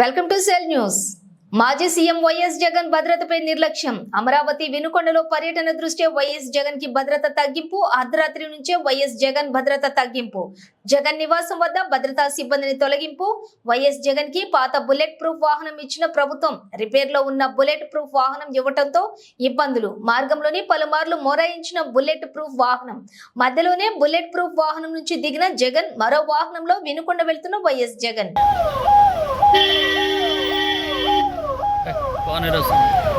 Welcome to cell news. మాజీ CM YS Jagan భద్రతపై నిర్లక్ష్యం. అమరావతి వెనుకొండలో పర్యటన దృష్ట్యా వైఎస్ జగన్కి భద్రత తగ్గింపు అర్ధరాత్రి నుంచే వైఎస్ జగన్ భద్రత తగ్గింపు. జగన్ నివాసం వద్ద భద్రతా సిబ్బందిని తొలగింపు. వైఎస్ జగన్కి పాత బుల్లెట్ ప్రూఫ్ వాహనం ఇచ్చిన ప్రభుత్వం. రిపేర్లో ఉన్న బుల్లెట్ ప్రూఫ్ వాహనం ఇవ్వటంతో ఇబ్బందులు. మార్గంలోని పలుమార్లు మొరాయించిన బుల్లెట్ ప్రూఫ్ వాహనం. మధ్యలోనే బుల్లెట్ ప్రూఫ్ వాహనం నుంచి దిగిన జగన్ మరో వాహనంలో వెనుకొండ వెళ్తున్న వైఎస్ జగన్. ওয়ানের